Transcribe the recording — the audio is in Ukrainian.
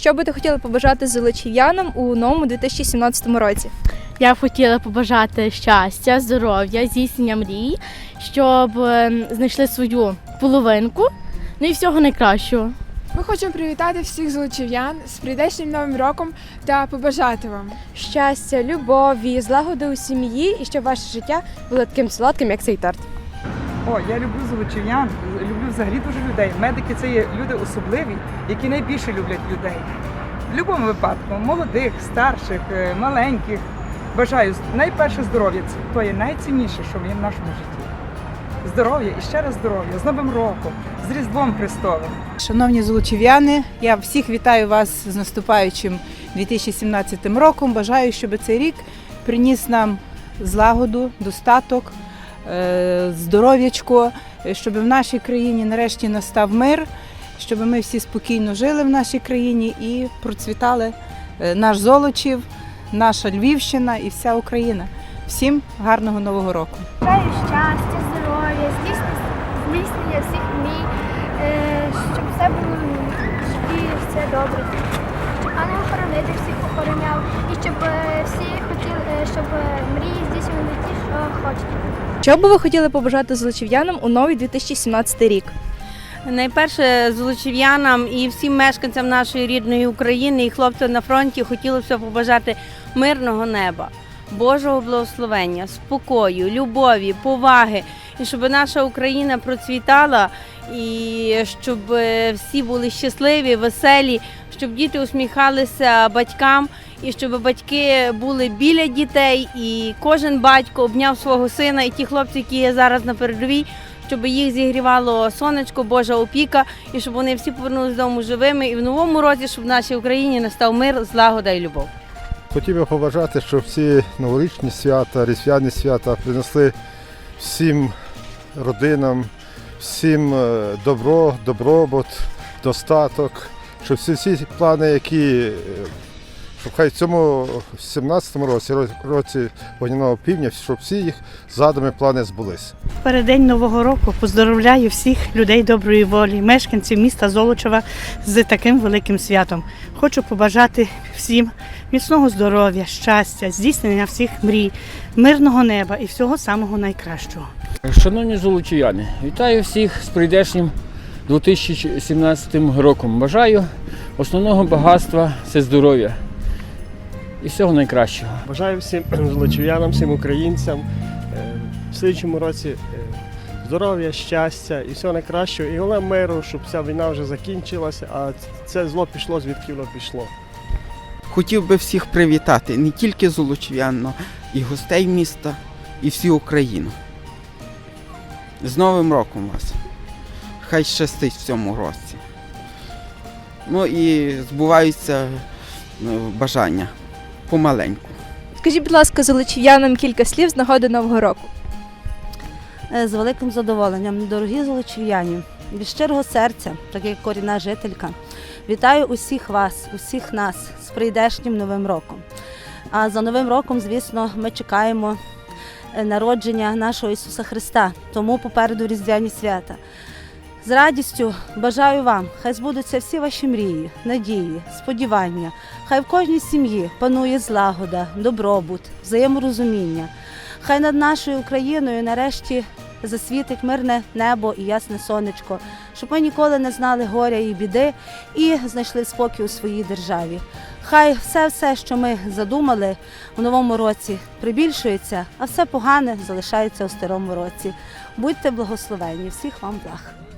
Що би ти хотіла побажати золочів'янам у новому 2017 році? Я б хотіла побажати щастя, здоров'я, здійснення мрій, щоб е, знайшли свою половинку, ну і всього найкращого. Ми хочемо привітати всіх золочів'ян з прийдешнім новим роком та побажати вам. щастя, любові, злагоди у сім'ї і щоб ваше життя було таким солодким, як цей торт. О, я люблю золочів'ян, люблю взагалі дуже людей. Медики це є люди особливі, які найбільше люблять людей. В будь-якому випадку, молодих, старших, е, маленьких. Бажаю найперше здоров'я. Це то є найцінніше, що є в нашому житті. Здоров'я і ще раз здоров'я з Новим роком, з Різдвом Христовим. Шановні золочів'яни, я всіх вітаю вас з наступаючим 2017 роком. Бажаю, щоб цей рік приніс нам злагоду, достаток, здоров'ячко, е, щоб в нашій країні нарешті настав мир, щоб ми всі спокійно жили в нашій країні і процвітали е, наш Золочів, наша Львівщина і вся Україна. Всім гарного нового року! Бажаю щастя, здоров'я, здійснення, всіх мрій, е, щоб все було житті, все добре. Щоб ангел охоронити всіх охороняв і щоб е, всі хотіли, е, щоб е, мрії здійснювали ті, що хочуть. Що би ви хотіли побажати золочів'янам у новий 2017 рік? Найперше золочів'янам і всім мешканцям нашої рідної України і хлопцям на фронті хотілося б побажати мирного неба, Божого благословення, спокою, любові, поваги, і щоб наша Україна процвітала, і щоб всі були щасливі, веселі, щоб діти усміхалися батькам, і щоб батьки були біля дітей, і кожен батько обняв свого сина, і ті хлопці, які є зараз на передовій, щоб їх зігрівало сонечко, Божа опіка, і щоб вони всі повернулися додому живими. І в новому році, щоб в нашій Україні настав мир, злагода і любов. Хотів би побажати, щоб всі новорічні свята, різдвяні свята принесли всім родинам, всім е, добро, добробут, достаток, щоб всі всі плани, які е, щоб хай в цьому 17-му році, році вогняного півдня, щоб всі їх задуми плани збулись. Переддень Нового року поздоровляю всіх людей доброї волі, мешканців міста Золочева з таким великим святом. Хочу побажати всім міцного здоров'я, щастя, здійснення всіх мрій, мирного неба і всього самого найкращого. Шановні золочів'яни, вітаю всіх з прийдешнім 2017 роком. Бажаю основного багатства це здоров'я і всього найкращого. Бажаю всім злочів'янам, всім українцям е, в слідчому році е, здоров'я, щастя і всього найкращого. І головне миру, щоб ця війна вже закінчилася, а це зло пішло, звідки воно пішло. Хотів би всіх привітати, не тільки золочів'ян, і гостей міста, і всю Україну. З Новим роком вас! Хай щастить в цьому році. Ну і збуваються ну, бажання помаленьку. Скажіть, будь ласка, золочів'янам кілька слів з нагоди нового року. Е, З великим задоволенням, дорогі золочів'яні, від щирого серця, так як корінна жителька, вітаю усіх вас, усіх нас з прийдешнім новим роком. А за новим роком, звісно, ми чекаємо е, народження нашого Ісуса Христа, тому попереду різдвяні свята. З радістю бажаю вам, хай збудуться всі ваші мрії, надії, сподівання. Хай в кожній сім'ї панує злагода, добробут, взаєморозуміння. Хай над нашою Україною нарешті засвітить мирне небо і ясне сонечко, щоб ми ніколи не знали горя і біди і знайшли спокій у своїй державі. Хай все, все, що ми задумали в новому році, прибільшується, а все погане залишається у старому році. Будьте благословені, всіх вам благ.